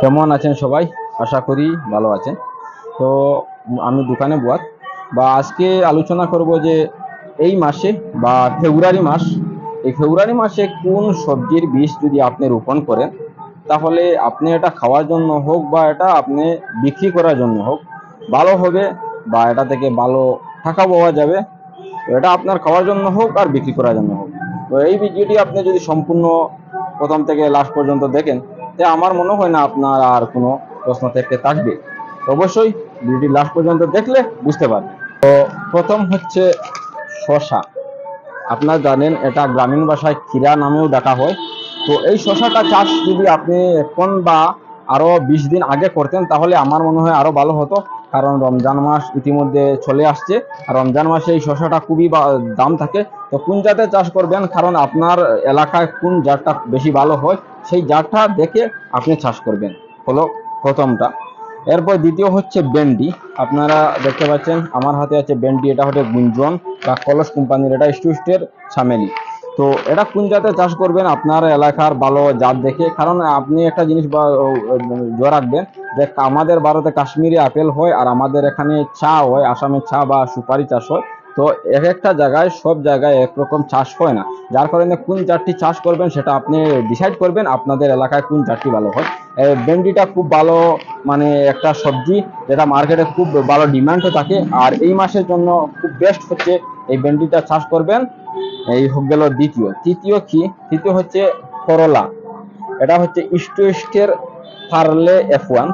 কেমন আছেন সবাই? আশা করি ভালো আছেন। তো আমি দোকানে বুয়াত বা আজকে আলোচনা করব যে এই মাসে বা ফেব্রুয়ারি মাস, এই ফেব্রুয়ারি মাসে কোন সবজির বীজ যদি আপনি রোপণ করেন, তাহলে আপনি এটা খাওয়ার জন্য হোক বা এটা আপনি বিক্রি করার জন্য হোক, ভালো হবে বা এটা থেকে ভালো টাকা পাওয়া যাবে। এটা আপনার খাওয়ার জন্য হোক আর বিক্রি করার জন্য হোক। তো এই ভিডিওটি আপনি যদি সম্পূর্ণ প্রথম থেকে লাস্ট পর্যন্ত দেখেন তে আমার মনে হয় না আপনার আর কোনো প্রশ্ন থেকে থাকবে। অবশ্যই ভিডিওটি লাস্ট পর্যন্ত দেখলে বুঝতে পারবেন। তো প্রথম হচ্ছে শশা। আপনারা জানেন এটা গ্রামীণ ভাষায় ক্ষীরা নামেও ডাকা হয়। তো এই শশাটা চাষ যদি আপনি এখন বা আরও বিশ দিন আগে করতেন, তাহলে আমার মনে হয় আরও ভালো হতো, কারণ রমজান মাস ইতিমধ্যে চলে আসছে। রমজান মাসে এই শশাটা খুবই দাম থাকে। তো কোন জাতে চাষ করবেন? কারণ আপনার এলাকায় কোন জাতটা বেশি ভালো হয়, সেই জাতটা দেখে আপনি চাষ করবেন। হলো প্রথমটা। এরপর দ্বিতীয় হচ্ছে বেন্ডি আপনারা দেখতে পাচ্ছেন, আমার হাতে আছে বেন্ডি এটা হচ্ছে গুঞ্জন বা কলস কোম্পানির, এটা স্টুস্টের সামেলি। তো এটা কোন জাতে চাষ করবেন? আপনার এলাকার ভালো জাত দেখে কারণ আপনি একটা জিনিস জোর রাখবেন যে আমাদের ভারতে কাশ্মীরি আপেল হয় আর আমাদের এখানে চা হয়, আসামে চা বা সুপারি চাষ হয়। তো এক একটা জায়গায় সব জায়গায় একরকম চাষ হয় না। যার কারণে কোন জাতটি চাষ করবেন সেটা আপনি ডিসাইড করবেন আপনাদের এলাকায় কোন জাতটি ভালো হয়। ভেন্ডিটা খুব ভালো মানে একটা সবজি, যেটা মার্কেটে খুব ভালো ডিমান্ডও থাকে। আর এই মাসের জন্য খুব বেস্ট হচ্ছে এই ভেন্ডিটা চাষ করবেন। এই হোক গেল দ্বিতীয়। তৃতীয় কি? তৃতীয় হচ্ছে করলা। এটা হচ্ছে ইস্টু ইস্টের ফার্লে এফ ওয়ান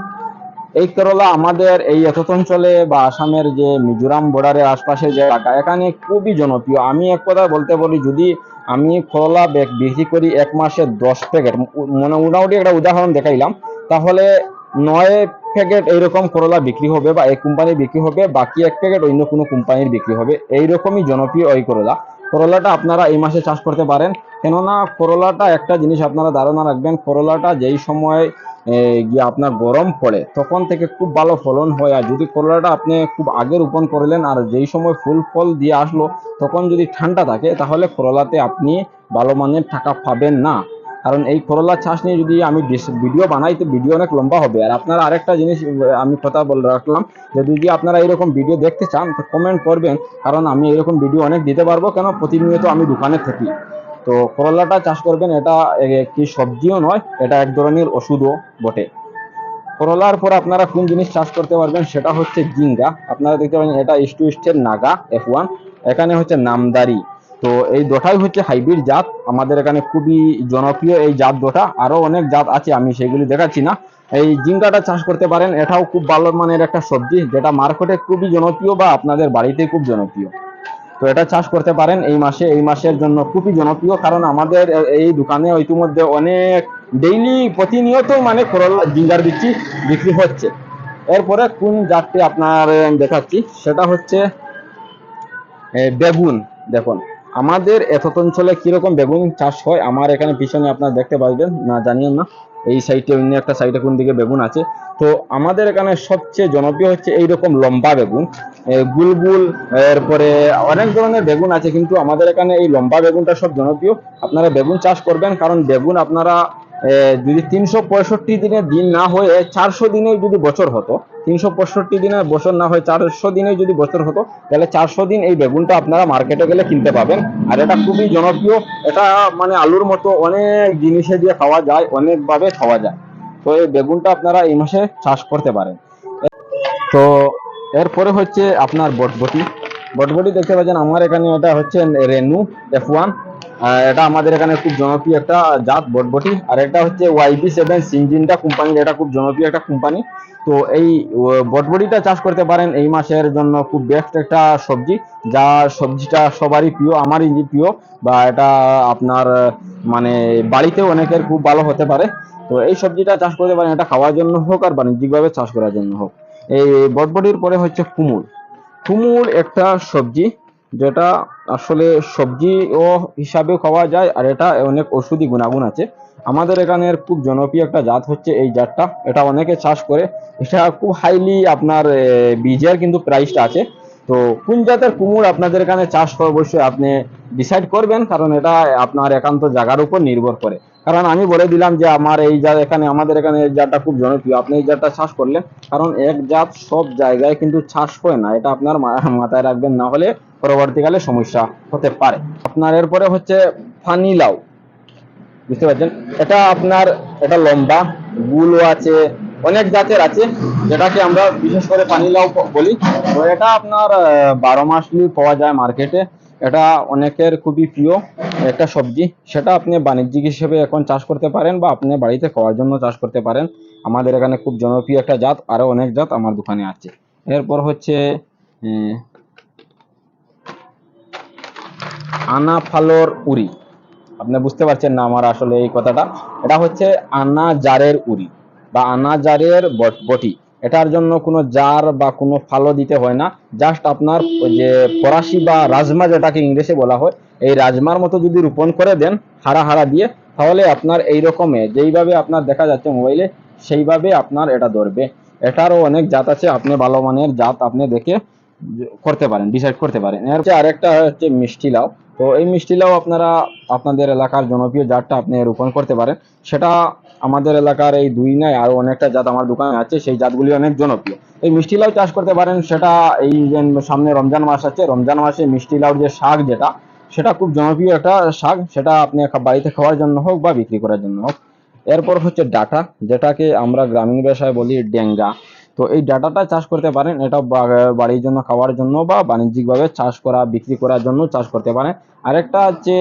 এই করলা আমাদের এই এতত অঞ্চলে বা আসামের যে মিজোরাম বর্ডারের আশপাশে যে এলাকা, এখানে খুবই জনপ্রিয়। আমি এক কথা বলতে বলি যদি আমি করলা বেক- বিক্রি করি, এক মাসে দশ প্যাকেট মানে মোটামুটি একটা উদাহরণ দেখাইলাম, তাহলে নয় প্যাকেট এইরকম করলা বিক্রি হবে বা এই কোম্পানির বিক্রি হবে, বাকি এক প্যাকেট অন্য কোনো কোম্পানির বিক্রি হবে। এইরকমই জনপ্রিয় এই করলা। করলাটা আপনারা এই মাসে চাষ করতে পারেন। কেননা করলাটা একটা জিনিস আপনারা ধারণা রাখবেন, করলাটা যেই সময় গিয়ে আপনার গরম পড়ে, তখন থেকে খুব ভালো ফলন হয়। আর যদি করলাটা আপনি খুব আগে রোপণ করলেন আর যেই সময় ফুল ফল দিয়ে আসলো, তখন যদি ঠান্ডা থাকে, তাহলে করলাতে আপনি ভালো মানের টাকা পাবেন না। কারণ এই করলা চাষ নিয়ে যদি আমি ভিডিও বানাই, তো ভিডিও অনেক লম্বা হবে। আর আপনারা আরেকটা জিনিস আমি কথা বলে, রাখলাম, যে যদি আপনারা এরকম ভিডিও দেখতে চান, তো কমেন্ট করবেন, কারণ আমি এরকম ভিডিও অনেক দিতে পারব, কেন প্রতিনিয়ত আমি দোকানে থাকি। তো করলাটা চাষ করবেন, এটা একটি সবজিও নয়, এটা এক ধরনের ওষুধও বটে। করলার পর আপনারা কোন জিনিস চাষ করতে পারবেন সেটা হচ্ছে জিঙ্গা। আপনারা দেখতে পাচ্ছেন এটা ইস্টু ইস্টের নাগা এফ ওয়ান এখানে হচ্ছে নামদারি। তো এই দোটাই হচ্ছে হাইব্রিড জাত। আমাদের এখানে খুবই জনপ্রিয় এই জাত দোটা। আরও অনেক জাত আছে, আমি সেগুলি দেখাচ্ছি না। এই জিঙ্গাটা চাষ করতে পারেন, এটাও খুব ভালো মানের একটা সবজি, যেটা মার্কেটে খুবই জনপ্রিয় বা আপনাদের বাড়িতে খুব জনপ্রিয়। তো এটা চাষ করতে পারেন এই মাসে, এই মাসের জন্য খুবই জনপ্রিয় কারণ আমাদের এই দোকানে ইতিমধ্যে অনেক ডেইলি প্রতিনিয়ত মানে করলা জিঙ্গার বিক্রি বিক্রি হচ্ছে। এরপরে কোন জাতটি আপনার দেখাচ্ছি, সেটা হচ্ছে বেগুন। দেখুন, আমাদের এতত অঞ্চলে কীরকম বেগুন চাষ হয়, আমার এখানে পিছনে আপনারা দেখতে পারবেন, না জানিয়েন না। এই সাইডে অন্য একটা সাইডে কোন দিকে বেগুন আছে। তো আমাদের এখানে সবচেয়ে জনপ্রিয় হচ্ছে এইরকম লম্বা বেগুন। গুলগুল, এরপরে অনেক ধরনের বেগুন আছে, কিন্তু আমাদের এখানে এই লম্বা বেগুনটা সব জনপ্রিয়। আপনারা বেগুন চাষ করবেন, কারণ বেগুন আপনারা যদি তিনশো পঁয়ষট্টি দিনে দিন না হয়ে চারশো দিনে যদি বছর হতো, তিনশো পঁয়ষট্টি দিনে বছর না হয়ে চারশো দিনে যদি বছর হতো, তাহলে চারশো দিন এই বেগুনটা আপনারা মার্কেটে গেলে কিনতে পাবেন। আর এটা খুবই জনপ্রিয়, এটা মানে আলুর মতো অনেক জিনিসে দিয়ে খাওয়া যায়, অনেকভাবে খাওয়া যায়। তো এই বেগুনটা আপনারা এই মাসে চাষ করতে পারেন। তো এরপরে হচ্ছে আপনার বটবটি। বটবটি দেখতে পাচ্ছেন, আমার এখানে এটা হচ্ছে রেনু এফ ওয়ান এটা আমাদের এখানে খুব জনপ্রিয় একটা জাত বটবটি। আর এটা হচ্ছে ওয়াইবি সেভেন সিনজিনটা কোম্পানি এটা খুব জনপ্রিয় একটা কোম্পানি তো এই বটবটিটা চাষ করতে পারেন এই মাসের জন্য খুব বেস্ট একটা সবজি। যা সবজিটা সবারই প্রিয়, আমারই প্রিয় বা এটা আপনার মানে বাড়িতেও অনেকের খুব ভালো হতে পারে। তো এই সবজিটা চাষ করতে পারেন, এটা খাওয়ার জন্য হোক আর বাণিজ্যিকভাবে চাষ করার জন্য হোক। এই বটবটির পরে হচ্ছে কুমুর। কুমুর একটা সবজি যেটা আসলে সবজি ও হিসাবেও খাওয়া যায়, আর এটা অনেক ওষুধি গুণাগুণ আছে। আমাদের এখানের খুব জনপ্রিয় একটা জাত হচ্ছে এই জাতটা। এটা অনেকে চাষ করে। এটা খুব হাইলি আপনার বীজের কিন্তু প্রাইসটা আছে। তো কোন জাতের কুমড় আপনাদের এখানে চাষ করে অবশ্যই আপনি ডিসাইড করবেন, কারণ এটা আপনার একান্ত জায়গার উপর নির্ভর করে। কারণ আমি বলে দিলাম যে আমার এই জাত এখানে, আমাদের এখানে এই জাতটা খুব জনপ্রিয়। আপনি এই জাতটা চাষ করলেন, কারণ এক জাত সব জায়গায় কিন্তু চাষ হয় না। এটা আপনার মাথায় রাখবেন, না হলে পরবর্তীকালে সমস্যা হতে পারে। আপনার এরপরে হচ্ছে ফানি লাউ। বুঝতে পারছেন? এটা আপনার, এটা লম্বা, গুলো আছে, অনেক জাতের আছে, যেটাকে আমরা বিশেষ করে পানি লাউ বলি। তো এটা আপনার বারো মাসলি পাওয়া যায় মার্কেটে। এটা অনেকের খুবই প্রিয় একটা সবজি। সেটা আপনি বাণিজ্যিক হিসেবে এখন চাষ করতে পারেন বা আপনি বাড়িতে খাওয়ার জন্য চাষ করতে পারেন। আমাদের এখানে খুব জনপ্রিয় একটা জাত, আরও অনেক জাত আমার দোকানে আছে। এরপর হচ্ছে আনা ফালোর উড়ি আপনি বুঝতে পারছেন না আমার আসলে এই কথাটা। এটা হচ্ছে আনা জারের উরি বা আনা জারের বটি। এটার জন্য কোনো জার বা কোনো ফালো দিতে হয় না। জাস্ট আপনার ওই যে ফরাসি বা রাজমা যেটাকে ইংরেজি বলা হয়, এই রাজমার মতো যদি রোপণ করে দেন হারা হারা দিয়ে, তাহলে আপনার এই রকমে যেইভাবে আপনার দেখা যাচ্ছে মোবাইলে, সেইভাবে আপনার এটা ধরবে। এটারও অনেক জাত আছে, আপনি ভালো মানের জাত আপনি দেখে করতে পারেন ডিসাইড করতে পারেন। এর হচ্ছে আরেকটা হচ্ছে মিষ্টি লাউ। তো এই মিষ্টি লাউ আপনারা আপনাদের এলাকার জনপ্রিয় জাতটা আপনি রোপণ করতে পারেন। সেটা আমাদের এলাকার এই দুই নয় আরও অনেকটা জাত আমার দোকানে আছে, সেই জাতগুলি অনেক জনপ্রিয়। এই মিষ্টি লাউ চাষ করতে পারেন, সেটা এই যে সামনে রমজান মাস আছে, রমজান মাসে মিষ্টি লাউর যে শাক যেটা, সেটা খুব জনপ্রিয় একটা শাক, সেটা আপনি বাড়িতে খাওয়ার জন্য হোক বা বিক্রি করার জন্য হোক। এরপর হচ্ছে ডাটা, যেটাকে আমরা গ্রামীণ ভাষায় বলি ডেঙ্গা। তো এই ডাটাটা চাষ করতে পারেন, এটা বাড়ির জন্য, খাওয়ার জন্য বা বাণিজ্যিকভাবে চাষ করা, বিক্রি করার জন্য চাষ করতে পারেন। আরেকটা হচ্ছে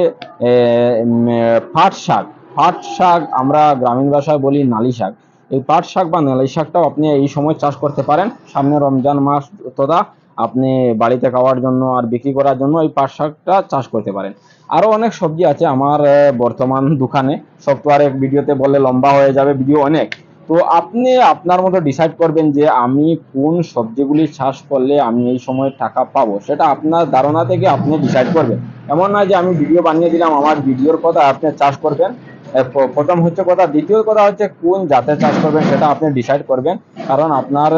পাট শাক। পাট শাক আমরা গ্রামীণ ভাষায় বলি নালি শাক। এই পাট শাক বা নালি শাকটাও আপনি এই সময় চাষ করতে পারেন। সামনে রমজান মাস তথা আপনি বাড়িতে খাওয়ার জন্য আর বিক্রি করার জন্য এই পাট শাকটা চাষ করতে পারেন। আরও অনেক সবজি আছে আমার বর্তমান দোকানে। এক ভিডিওতে বললে লম্বা হয়ে যাবে ভিডিও অনেক। তো আপনি আপনার মতো ডিসাইড করবেন যে আমি কোন সবজিগুলি চাষ করলে আমি এই সময় টাকা পাবো। সেটা আপনার ধারণা থেকে আপনি ডিসাইড করবেন। এমন নয় যে আমি ভিডিও বানিয়ে দিলাম, আমার ভিডিওর কথা আপনি চাষ করবেন। প্রথম হচ্ছে কথা, দ্বিতীয় কথা হচ্ছে কোন জাতের চাষ করবেন সেটা আপনি ডিসাইড করবেন। কারণ আপনার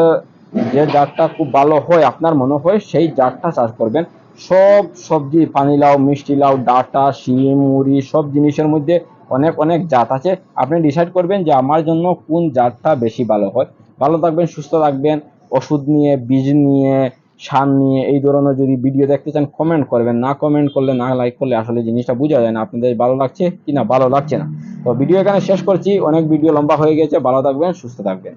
যে জাতটা খুব ভালো হয়, আপনার মনে হয় সেই জাতটা চাষ করবেন। সব সবজি পানি লাউ মিষ্টি লাউ ডাটা শিম মুড়ি, সব জিনিসের মধ্যে অনেক অনেক জাত আছে। আপনি ডিসাইড করবেন যে আমার জন্য কোন জাতটা বেশি ভালো হয়। ভালো থাকবেন, সুস্থ থাকবেন, ওষুধ নিয়ে, বীজ নিয়ে, সার নিয়ে, এই ধরনের যদি ভিডিও দেখতে চান কমেন্ট করবেন। না কমেন্ট করলে, না লাইক করলে আসলে জিনিসটা বোঝা যায় না আপনাদের ভালো লাগছে কি না ভালো লাগছে না। তো ভিডিও এখানে শেষ করছি। অনেক ভিডিও লম্বা হয়ে গেছে। ভালো থাকবেন, সুস্থ থাকবেন।